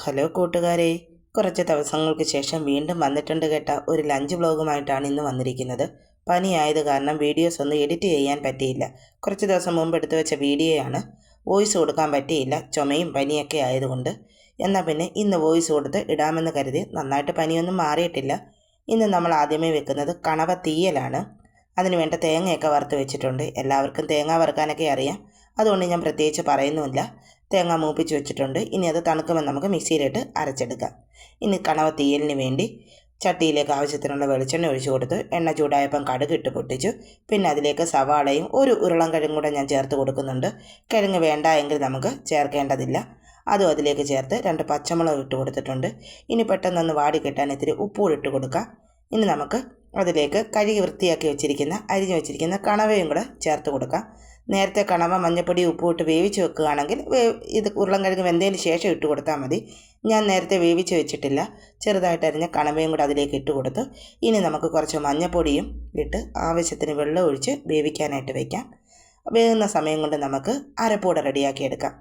Hello കൂട്ടുകാരെ കുറച്ച് ദിവസങ്ങൾക്ക് ശേഷം വീണ്ടും വന്നിട്ടുണ്ട് കേട്ട ഒരു ലഞ്ച് വ്ളോഗുമായിട്ടാണ് ഇന്ന് വന്നിരിക്കുന്നത്. പനിയായത് കാരണം വീഡിയോസ് ഒന്നും എഡിറ്റ് ചെയ്യാൻ പറ്റിയില്ല. കുറച്ച് ദിവസം മുമ്പ് എടുത്തു വെച്ച വീഡിയോയാണ്. വോയിസ് കൊടുക്കാൻ പറ്റിയില്ല ചുമയും പനിയൊക്കെ ആയതുകൊണ്ട്. എന്നാൽ പിന്നെ ഇന്ന് വോയിസ് കൊടുത്ത് ഇടാമെന്ന് കരുതി നന്നായിട്ട് പനിയൊന്നും മാറിയിട്ടില്ല. ഇന്ന് നമ്മൾ ആദ്യമേ വെക്കുന്നത് കണവ തീയലാണ്. അതിനുവേണ്ട തേങ്ങയൊക്കെ വറുത്ത് വെച്ചിട്ടുണ്ട്. എല്ലാവർക്കും തേങ്ങ വറുക്കാനൊക്കെ അറിയാം. അതുകൊണ്ട് ഞാൻ പ്രത്യേകിച്ച് പറയുന്നുമില്ല. തേങ്ങ മൂപ്പിച്ച് വെച്ചിട്ടുണ്ട്. ഇനി അത് തണുക്കുമ്പോൾ നമുക്ക് മിക്സിയിലിട്ട് അരച്ചെടുക്കാം. ഇനി കണവ തീയലിന് വേണ്ടി ചട്ടിയിലേക്ക് ആവശ്യത്തിനുള്ള വെളിച്ചെണ്ണ ഒഴിച്ചു കൊടുത്ത്. എണ്ണ ചൂടായപ്പം കടുക് ഇട്ട് പൊട്ടിച്ചു. പിന്നെ അതിലേക്ക് സവാളയും ഒരു ഉരുളം കിഴങ്ങും കൂടെ ഞാൻ ചേർത്ത് കൊടുക്കുന്നുണ്ട്. കിഴങ്ങ് വേണ്ട എങ്കിൽ നമുക്ക് ചേർക്കേണ്ടതില്ല. അതും അതിലേക്ക് ചേർത്ത് രണ്ട് പച്ചമുളക് ഇട്ട് കൊടുത്തിട്ടുണ്ട്. ഇനി പെട്ടെന്നൊന്ന് വാടി കിട്ടാൻ ഇത്തിരി ഉപ്പുകൂടി ഇട്ട് കൊടുക്കാം. ഇനി നമുക്ക് അതിലേക്ക് കഴുകി വൃത്തിയാക്കി വെച്ചിരിക്കുന്ന അരിഞ്ഞു വെച്ചിരിക്കുന്ന കണവയും കൂടെ ചേർത്ത് കൊടുക്കാം. നേരത്തെ കണവ മഞ്ഞപ്പൊടി ഉപ്പ് ഇട്ട് വേവിച്ച് വെക്കുകയാണെങ്കിൽ വേ ഇത് ഉരുളൻകിഴങ്ങ് വെന്തതിന് ശേഷം ഇട്ട് കൊടുത്താൽ മതി. ഞാൻ നേരത്തെ വേവിച്ച് വെച്ചിട്ടില്ല. ചെറുതായിട്ട് അരിഞ്ഞ കണവയും കൂടെ അതിലേക്ക് ഇട്ട് കൊടുത്ത് ഇനി നമുക്ക് കുറച്ച് മഞ്ഞപ്പൊടിയും ഇട്ട് ആവശ്യത്തിന് വെള്ളം ഒഴിച്ച് വേവിക്കാനായിട്ട് വയ്ക്കാം വേകുന്ന സമയം കൊണ്ട് നമുക്ക് അരപ്പൂട റെഡിയാക്കി എടുക്കാം.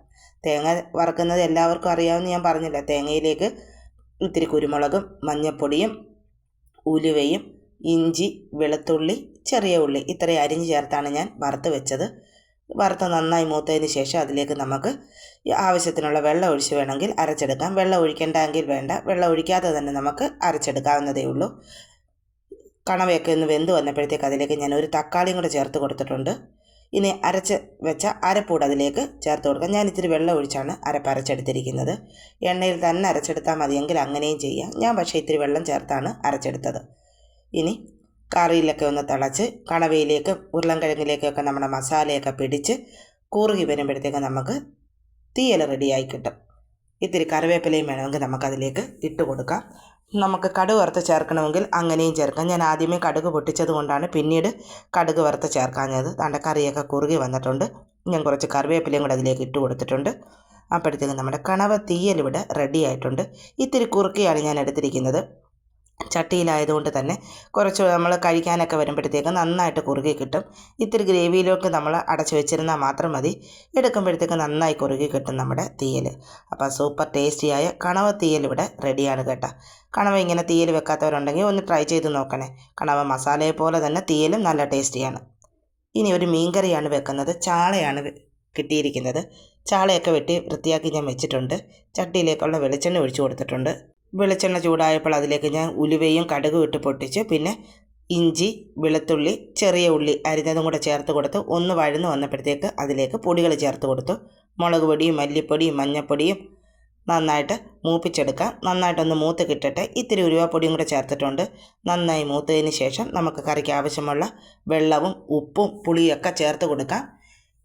തേങ്ങ വറക്കുന്നത് എല്ലാവർക്കും അറിയാമെന്ന് ഞാൻ പറഞ്ഞില്ല തേങ്ങയിലേക്ക് ഇത്തിരി കുരുമുളകും മഞ്ഞപ്പൊടിയും ഉലുവയും ഇഞ്ചി വെളുത്തുള്ളി ചെറിയ ഉള്ളി ഇത്രയും അരിഞ്ഞ് ചേർത്താണ് ഞാൻ വറുത്ത് വെച്ചത്. വറുത്ത് നന്നായി മൂത്തതിന് ശേഷം അതിലേക്ക് നമുക്ക് ആവശ്യത്തിനുള്ള വെള്ളം ഒഴിച്ച് വേണമെങ്കിൽ അരച്ചെടുക്കാം. വെള്ളം ഒഴിക്കേണ്ടെങ്കിൽ വേണ്ട. വെള്ളം ഒഴിക്കാതെ തന്നെ നമുക്ക് അരച്ചെടുക്കാവുന്നതേ ഉള്ളൂ. കണവയൊക്കെ ഒന്ന് വെന്ത് വന്നപ്പോഴത്തേക്ക് അതിലേക്ക് ഞാൻ ഒരു തക്കാളിയും കൂടെ ചേർത്ത് കൊടുത്തിട്ടുണ്ട്. ഇനി അരച്ച് വെച്ച അരപ്പൂട് അതിലേക്ക് ചേർത്ത് കൊടുക്കാം. ഞാൻ ഇത്തിരി വെള്ളം ഒഴിച്ചാണ് അരപ്പ് അരച്ചെടുത്തിരിക്കുന്നത്. എണ്ണയിൽ തന്നെ അരച്ചെടുത്താൽ മതിയെങ്കിൽ അങ്ങനെയും ചെയ്യാം. ഞാൻ പക്ഷേ ഇത്തിരി വെള്ളം ചേർത്താണ് അരച്ചെടുത്തത്. ഇനി കറിയിലൊക്കെ ഒന്ന് തിളച്ച് കണവയിലേക്ക് ഉരുളൻകിഴങ്ങിലേക്കൊക്കെ നമ്മുടെ മസാലയൊക്കെ പിടിച്ച് കൂറുകി വരുമ്പോഴത്തേക്ക് നമുക്ക് തീയൽ റെഡിയായി കിട്ടും. ഇത്തിരി കറിവേപ്പിലയും വേണമെങ്കിൽ നമുക്കതിലേക്ക് ഇട്ട് കൊടുക്കാം. നമുക്ക് കടുക് വറുത്ത് ചേർക്കണമെങ്കിൽ അങ്ങനെയും ചേർക്കാം. ഞാൻ ആദ്യമേ കടുക് പൊട്ടിച്ചത് കൊണ്ടാണ് പിന്നീട് കടുക് വറുത്ത് ചേർക്കാഞ്ഞത്. തന്റെ കറിയൊക്കെ കുറുകി വന്നിട്ടുണ്ട്. ഞാൻ കുറച്ച് കറിവേപ്പിലയും കൂടെ അതിലേക്ക് ഇട്ട് കൊടുത്തിട്ടുണ്ട്. അപ്പോഴത്തേക്കും നമ്മുടെ കണവ തീയൽ ഇവിടെ റെഡി ആയിട്ടുണ്ട് ഇത്തിരി കുറുക്കിയാണ് ഞാൻ എടുത്തിരിക്കുന്നത്. ചട്ടിയിലായതുകൊണ്ട് തന്നെ കുറച്ച് നമ്മൾ കഴിക്കാനൊക്കെ വരുമ്പോഴത്തേക്ക് നന്നായിട്ട് കുറുകി കിട്ടും. ഇത്തിരി ഗ്രേവിയിലേക്ക് നമ്മൾ അടച്ചു വെച്ചിരുന്നാൽ മാത്രം മതി. എടുക്കുമ്പോഴത്തേക്ക് നന്നായി കുറുകി കിട്ടും നമ്മുടെ തീയൽ അപ്പോൾ സൂപ്പർ ടേസ്റ്റിയായ കണവ തീയൽ ഇവിടെ റെഡിയാണ് കേട്ടോ. കണവ ഇങ്ങനെ തീയൽ വെക്കാത്തവരുണ്ടെങ്കിൽ ഒന്ന് ട്രൈ ചെയ്ത് നോക്കണേ. കണവ മസാലയെ പോലെ തന്നെ തീയലും നല്ല ടേസ്റ്റിയാണ്. ഇനി ഒരു മീൻകറിയാണ് വെക്കുന്നത്. ചാളയാണ് കിട്ടിയിരിക്കുന്നത്. ചാളയൊക്കെ വെട്ടി വൃത്തിയാക്കി ഞാൻ വെച്ചിട്ടുണ്ട്. ചട്ടിയിലേക്കുള്ള വെളിച്ചെണ്ണ ഒഴിച്ചു കൊടുത്തിട്ടുണ്ട്. വെളിച്ചെണ്ണ ചൂടായപ്പോൾ അതിലേക്ക് ഞാൻ ഉലുവയും കടുകും ഇട്ട് പൊട്ടിച്ച് പിന്നെ ഇഞ്ചി വെളുത്തുള്ളി ചെറിയ ഉള്ളി അരിഞ്ഞതും കൂടെ ചേർത്ത് കൊടുത്ത് ഒന്ന് വഴന്ന് വന്നപ്പോഴത്തേക്ക് അതിലേക്ക് പൊടികൾ ചേർത്ത് കൊടുത്തു. മുളക് പൊടിയും മല്ലിപ്പൊടിയും മഞ്ഞൾപ്പൊടിയും നന്നായിട്ട് മൂപ്പിച്ചെടുക്കാം. നന്നായിട്ടൊന്ന് മൂത്ത് കിട്ടട്ടെ. ഇത്തിരി ഉരുവാപ്പൊടിയും കൂടെ ചേർത്തിട്ടുണ്ട്. നന്നായി മൂത്തതിന് ശേഷം നമുക്ക് കറിക്ക് ആവശ്യമുള്ള വെള്ളവും ഉപ്പും പുളിയൊക്കെ ചേർത്ത് കൊടുക്കാം.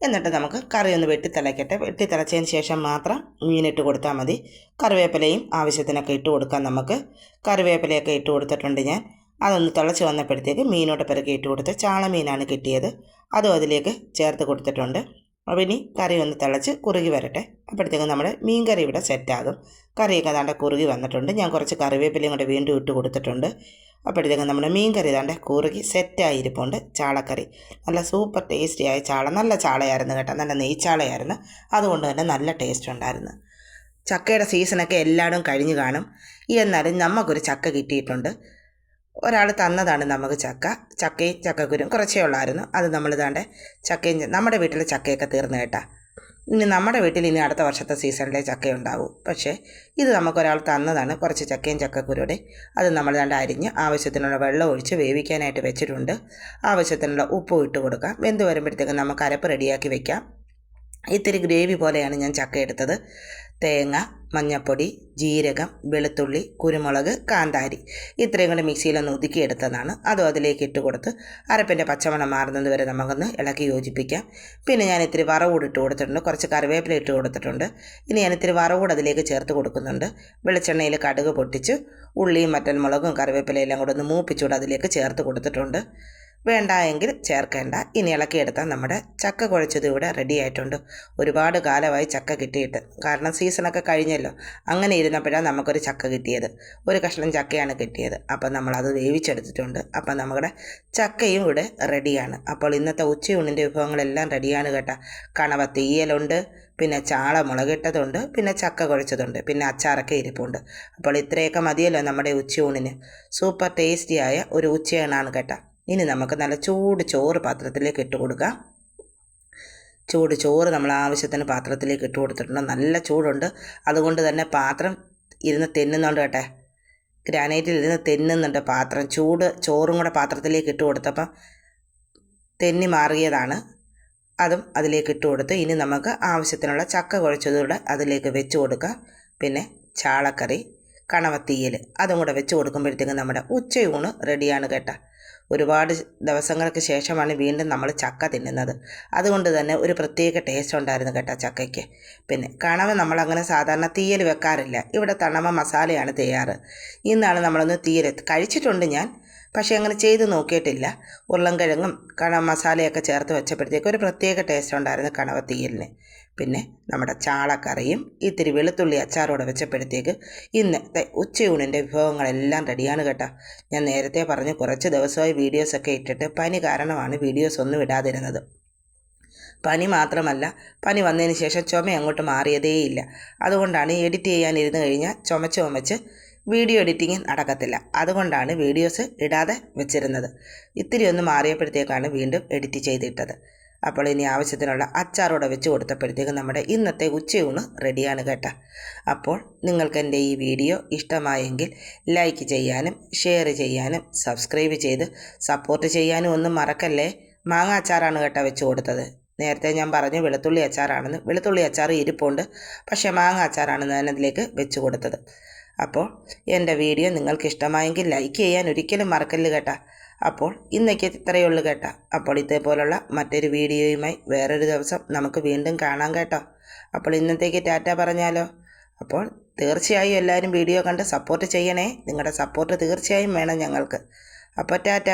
എന്നിട്ട് നമുക്ക് കറി ഒന്ന് വെട്ടി തിളയ്ക്കട്ടെ വെട്ടി തിളച്ചതിന് ശേഷം മാത്രം മീനിട്ട് കൊടുത്താൽ മതി. കറിവേപ്പിലയും ആവശ്യത്തിനൊക്കെ ഇട്ട് കൊടുക്കാം നമുക്ക്. കറിവേപ്പിലയൊക്കെ ഇട്ട് കൊടുത്തിട്ടുണ്ട് ഞാൻ. അതൊന്ന് തിളച്ച് വന്നപ്പോഴത്തേക്ക് മീനോട്ട് പിറകെ ഇട്ട് കൊടുത്ത് ചാള മീനാണ് കിട്ടിയത്. അതും അതിലേക്ക് ചേർത്ത് കൊടുത്തിട്ടുണ്ട്. അപ്പോൾ ഇനി കറി ഒന്ന് തിളച്ച് കുറുകി വരട്ടെ. അപ്പോഴത്തേക്കും നമ്മുടെ മീൻ കറി ഇവിടെ സെറ്റാകും കറിയൊക്കെ ദാണ്ട കുറുകി വന്നിട്ടുണ്ട്. ഞാൻ കുറച്ച് കറിവേപ്പിലയും കൂടെ വീണ്ടും ഇട്ട് കൊടുത്തിട്ടുണ്ട്. അപ്പോഴത്തേക്കും നമ്മുടെ മീൻ കറി ഇതാണ്ട് കുറുകി സെറ്റായിരിപ്പുണ്ട് ചാളക്കറി. നല്ല സൂപ്പർ ടേസ്റ്റിയായ ചാള നല്ല ചാളയായിരുന്നു കേട്ടോ. നല്ല നെയ്ച്ചാളയായിരുന്നു അതുകൊണ്ട് തന്നെ നല്ല ടേസ്റ്റ് ഉണ്ടായിരുന്നു. ചക്കയുടെ സീസണൊക്കെ എല്ലായിടും കഴിഞ്ഞു കാണും. എന്നാലും നമുക്കൊരു ചക്ക കിട്ടിയിട്ടുണ്ട്. ഒരാൾ തന്നതാണ് നമുക്ക് ചക്ക. ചക്കയും ചക്കക്കുരും കുറച്ചേ ഉള്ളായിരുന്നു. അത് നമ്മൾ ഇതാണ്ട് ചക്കയും നമ്മുടെ വീട്ടിലെ ചക്കയൊക്കെ തീർന്നു കേട്ടാ. ഇനി നമ്മുടെ വീട്ടിൽ ഇനി അടുത്ത വർഷത്തെ സീസണിലെ ചക്കയുണ്ടാവും. പക്ഷേ ഇത് നമുക്കൊരാൾ തന്നതാണ്. കുറച്ച് ചക്കയും ചക്കക്കുരുടെ. അത് നമ്മൾ രണ്ട് അരിഞ്ഞ് ആവശ്യത്തിനുള്ള വെള്ളം ഒഴിച്ച് വേവിക്കാനായിട്ട് വെച്ചിട്ടുണ്ട്. ആവശ്യത്തിനുള്ള ഉപ്പ് ഇട്ട് കൊടുക്കാം. വെന്ത് വരുമ്പോഴത്തേക്കും നമുക്ക് അരപ്പ് റെഡിയാക്കി വെക്കാം. ഇത്തിരി ഗ്രേവി പോലെയാണ് ഞാൻ ചക്ക എടുത്തത്. തേങ്ങ മഞ്ഞപ്പൊടി ജീരകം വെളുത്തുള്ളി കുരുമുളക് കാന്താരി. ഇത്രയും കൂടെ മിക്സിയിലൊന്ന് ഒതുക്കിയെടുത്തതാണ് അതും അതിലേക്ക് ഇട്ട് കൊടുത്ത് അരപ്പിന്റെ പച്ചമണം മാറുന്നത് വരെ നമുക്കൊന്ന് ഇളക്കി യോജിപ്പിക്കാം. പിന്നെ ഞാൻ ഇത്തിരി വറവൂട് ഇട്ട് കൊടുത്തിട്ടുണ്ട്. കുറച്ച് കറിവേപ്പില ഇട്ട് കൊടുത്തിട്ടുണ്ട്. ഇനി ഞാൻ ഇത്തിരി വറവൂട് അതിലേക്ക് ചേർത്ത് കൊടുക്കുന്നുണ്ട്. വെളിച്ചെണ്ണയിൽ കടുക് പൊട്ടിച്ച് ഉള്ളിയും മറ്റൻമുളകും കറിവേപ്പിലയെല്ലാം കൂടെ ഒന്ന് മൂപ്പിച്ചുകൂടെ അതിലേക്ക് ചേർത്ത് കൊടുത്തിട്ടുണ്ട്. വേണ്ട എങ്കിൽ ചേർക്കേണ്ട. ഇനി ഇളക്കിയെടുത്താൽ നമ്മുടെ ചക്ക കുഴച്ചത് ഇവിടെ റെഡി ആയിട്ടുണ്ട്. ഒരുപാട് കാലമായി ചക്ക കിട്ടിയിട്ട്. കാരണം സീസണൊക്കെ കഴിഞ്ഞല്ലോ. അങ്ങനെ ഇരുന്നപ്പോഴാണ് നമുക്കൊരു ചക്ക കിട്ടിയത്. ഒരു കഷ്ണം ചക്കയാണ് കിട്ടിയത്. അപ്പം നമ്മളത് വേവിച്ചെടുത്തിട്ടുണ്ട്. അപ്പം നമ്മുടെ ചക്കയും ഇവിടെ റെഡിയാണ് അപ്പോൾ ഇന്നത്തെ ഉച്ചയൂണിന്റെ വിഭവങ്ങളെല്ലാം റെഡിയാണ് കേട്ടോ. കണവ തീയലുണ്ട് പിന്നെ ചാള മുളകിട്ടതുണ്ട് പിന്നെ ചക്ക കുഴച്ചതുണ്ട് പിന്നെ അച്ചാറൊക്കെ ഇരിപ്പുണ്ട്. അപ്പോൾ ഇത്രയൊക്കെ മതിയല്ലോ നമ്മുടെ ഉച്ചയൂണിന്. സൂപ്പർ ടേസ്റ്റിയായ ഒരു ഉച്ചയൂണാണ് കേട്ടോ. ഇനി നമുക്ക് നല്ല ചൂട് ചോറ് പാത്രത്തിലേക്ക് ഇട്ട് കൊടുക്കാം. ചൂട് ചോറ് നമ്മൾ ആവശ്യത്തിന് പാത്രത്തിലേക്ക് ഇട്ട് കൊടുത്തിട്ടുണ്ട്. നല്ല ചൂടുണ്ട്. അതുകൊണ്ട് തന്നെ പാത്രം ഇരുന്ന് തെന്നുന്നുണ്ട് കേട്ടെ. ഗ്രാനൈറ്റിൽ ഇരുന്ന് തെന്നുന്നുണ്ട് പാത്രം. ചൂട് ചോറും കൂടെ പാത്രത്തിലേക്ക് ഇട്ട് കൊടുത്തപ്പം തെന്നി മാറിയതാണ്. അതും അതിലേക്ക് ഇട്ട് കൊടുത്ത് ഇനി നമുക്ക് ആവശ്യത്തിനുള്ള ചക്ക കുഴച്ചതുകൂടെ അതിലേക്ക് വെച്ച് കൊടുക്കാം. പിന്നെ ചാളക്കറി കണവത്തീയൽ അതും കൂടെ വെച്ച് കൊടുക്കുമ്പോഴത്തേക്കും നമ്മുടെ ഉച്ചയൂണ് റെഡിയാണ് കേട്ടോ. ഒരുപാട് ദിവസങ്ങൾക്ക് ശേഷമാണ് വീണ്ടും നമ്മൾ ചക്ക തിന്നുന്നത്. അതുകൊണ്ട് തന്നെ ഒരു പ്രത്യേക ടേസ്റ്റ് ഉണ്ടായിരുന്നു കേട്ടോ ചക്കയ്ക്ക്. പിന്നെ കണവ നമ്മളങ്ങനെ സാധാരണ തീയൽ വെക്കാറില്ല. ഇവിടെ തണവ മസാലയാണ് തയ്യാറ്. ഇന്നാണ് നമ്മളൊന്ന് തീയൽ കഴിച്ചിട്ടുണ്ട് ഞാൻ പക്ഷേ അങ്ങനെ ചെയ്ത് നോക്കിയിട്ടില്ല. ഉരുളൻകിഴങ്ങും കണവ മസാലയൊക്കെ ചേർത്ത് വെച്ചപ്പോഴത്തേക്ക് ഒരു പ്രത്യേക ടേസ്റ്റ് ഉണ്ടായിരുന്നു കണവ തീയലിന്. പിന്നെ നമ്മുടെ ചാളക്കറിയും ഇത്തിരി വെളുത്തുള്ളി അച്ചാറോടെ വെച്ചപ്പോഴത്തേക്ക് ഇന്നത്തെ ഉച്ചയൂണിന്റെ വിഭവങ്ങളെല്ലാം റെഡിയാണ് കേട്ടോ. ഞാൻ നേരത്തെ പറഞ്ഞ് കുറച്ച് ദിവസമായി വീഡിയോസൊക്കെ ഇട്ടിട്ട് പനി കാരണമാണ് വീഡിയോസ് ഒന്നും ഇടാതിരുന്നത്. പനി മാത്രമല്ല പനി വന്നതിന് ശേഷം ചുമ അങ്ങോട്ട് മാറിയതേയില്ല. അതുകൊണ്ടാണ് എഡിറ്റ് ചെയ്യാൻ ഇരുന്ന് കഴിഞ്ഞാൽ ചുമച്ച് ചുമച്ച് വീഡിയോ എഡിറ്റിംഗ് നടക്കത്തില്ല. അതുകൊണ്ടാണ് വീഡിയോസ് ഇടാതെ വെച്ചിരുന്നത്. ഇത്തിരി ഒന്ന് മാറിയപ്പോഴത്തേക്കാണ് വീണ്ടും എഡിറ്റ് ചെയ്തിട്ടത്. അപ്പോൾ ഇനി ആവശ്യത്തിനുള്ള അച്ചാറോടെ വെച്ച് കൊടുത്തപ്പോഴത്തേക്കും നമ്മുടെ ഇന്നത്തെ ഉച്ചയൂണ് റെഡിയാണ് കേട്ടോ. അപ്പോൾ നിങ്ങൾക്ക് എന്റെ ഈ വീഡിയോ ഇഷ്ടമായെങ്കിൽ ലൈക്ക് ചെയ്യാനും ഷെയർ ചെയ്യാനും സബ്സ്ക്രൈബ് ചെയ്ത് സപ്പോർട്ട് ചെയ്യാനും ഒന്നും മറക്കല്ലേ? മാങ്ങ അച്ചാറാണ് കേട്ടോ വെച്ച് കൊടുത്തത്. നേരത്തെ ഞാൻ പറഞ്ഞു വെളുത്തുള്ളി അച്ചാറാണെന്ന്. വെളുത്തുള്ളി അച്ചാർ ഇരിപ്പുണ്ട്. പക്ഷേ മാങ്ങ അച്ചാറാണ് ഞാൻ അതിലേക്ക് വെച്ച് കൊടുത്തത്. അപ്പോൾ എന്റെ വീഡിയോ നിങ്ങൾക്ക് ഇഷ്ടമായെങ്കിൽ ലൈക്ക് ചെയ്യാൻ ഒരിക്കലും മറക്കല്ല് കേട്ടാ. അപ്പോൾ ഇന്നേക്ക് ഇത്രയേ ഉള്ളൂ കേട്ടോ. അപ്പോൾ ഇതേപോലുള്ള മറ്റൊരു വീഡിയോയുമായി വേറൊരു ദിവസം നമുക്ക് വീണ്ടും കാണാം കേട്ടോ. അപ്പോൾ ഇന്നത്തേക്ക് ടാറ്റ പറഞ്ഞാലോ? അപ്പോൾ തീർച്ചയായും എല്ലാവരും വീഡിയോ കണ്ട് സപ്പോർട്ട് ചെയ്യണേ. നിങ്ങളുടെ സപ്പോർട്ട് തീർച്ചയായും വേണം ഞങ്ങൾക്ക്. അപ്പോൾ ടാറ്റ.